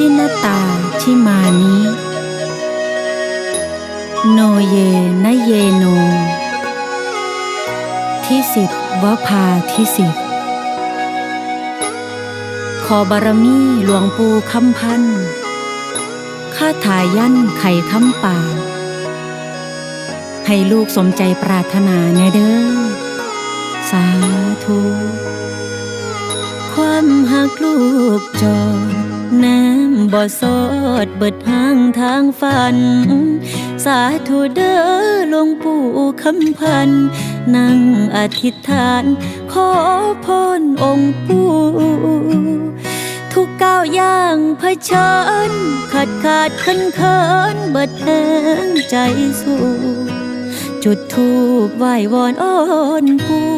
ชินตาชิมานิโนเยนเยโน ที่สิบวภาที่สิบขอบารมีหลวงปู่คำพันข้าถายันไข่คำป่า ให้ลูกสมใจปรารถนาแน่เด้อ สาธุ ความหักลูกจอ น้ำบ่อสดเบิดห้างทางฝัน สาธุเด้อหลวงปู่คำพัน นั่งอธิษฐาน ขอพรองค์ปู่ทุกก้าวย่างเผชิญขาดขาดขันเขินเบิดแหงใจสู้ จุดทูบไหว้วอนอ้อนผู้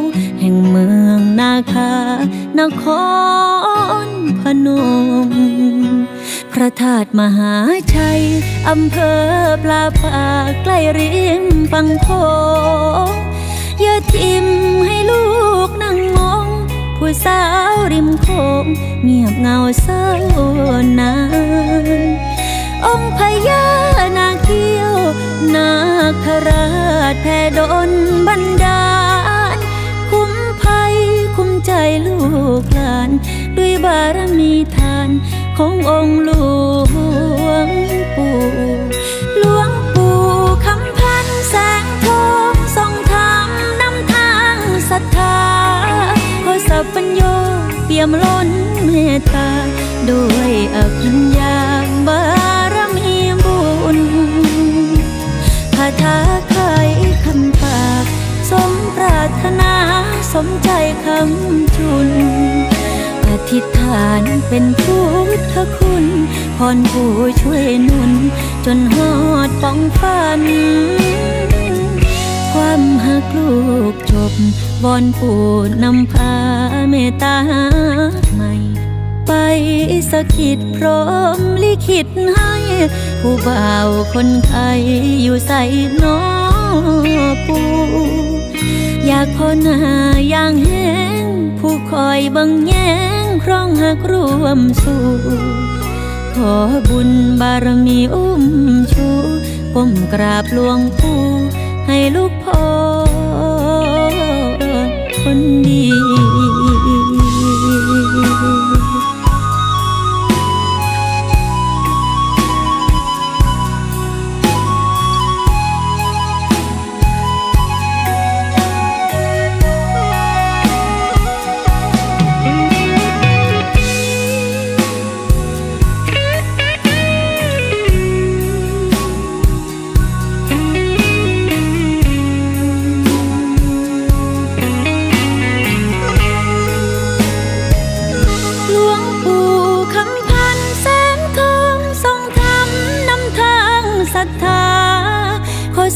แห่งเมืองนาคานครพนม พระธาตุมหาชัย อำเภอปลาปากใกล้ริมฝั่งโขงอย่าทิมให้ลูกนั่งมองผู้สาวริมโขงเงียบเงาเศร้านานองค์พญานาคเกี้ยว นาคราชแผ่ดลบันดา ด้วยบารมีทานขององค์หลวงปู่หลวงปู่คำพันแสงทองส่องทางนำทางศรัทธาขอสัพปัญโยเปี่ยมล้นเมตตาด้วยอภิญญาบารมีบุญคาถาไขคำปาก สมปรารถนาสมใจคำจุน อธิษฐานเป็นพุทธคุณพรผู้ช่วยนุน จนหอดป้องฝัน ความหักลูกจบวอนปู่นำพาเมตตาใหม่ ไปสะกิดพร้อมลิขิตให้ ผู้บ่าวคนไทยอยู่ใส่นอปูอยากพอหน้าอย่างแห้งผู้คอยบังแยง รองหักร่วมสู่ขอบุญบารมีอุ้มชูก้มกราบหลวงปู่ให้ลูกพ่อคน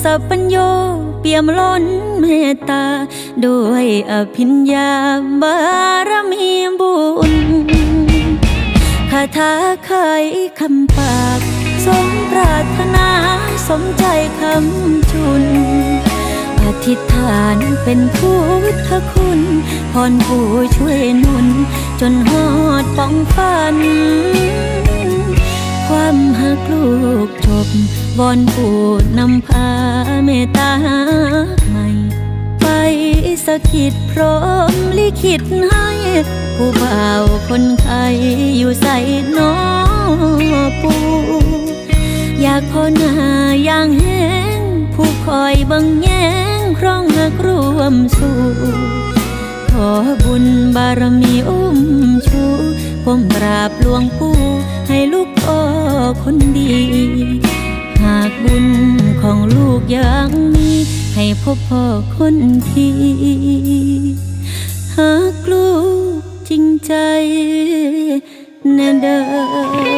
สัพปัญโยเปี่ยมล้นเมตตา ด้วยอภิญญาบารมีบุญคาถาไขคำปาก สมปรารถนาสมใจคำจุน อธิษฐานเป็นพุทธคุณพรผู้ช่วยนุน จนหอดป้องฝัน ความหักลูกจบ วอนปู่นำพาเมตตาใหม่ ไปสะกิดพร้อมลิขิตให้ ผู้บ่าวคนไทยอยู่ใส่นอปู อยากพอหน้าอย่างแห้ง ผู้คอยบังแยงครองหักร่วมสู่ขอบุญบารมีอุ้มชูก้มกราบหลวงปู่ให้ลูกพ่อคนดีากบุญของลูกยังมีให้พบพ่อคนที่หากลูกจริงใจแน่เด้อ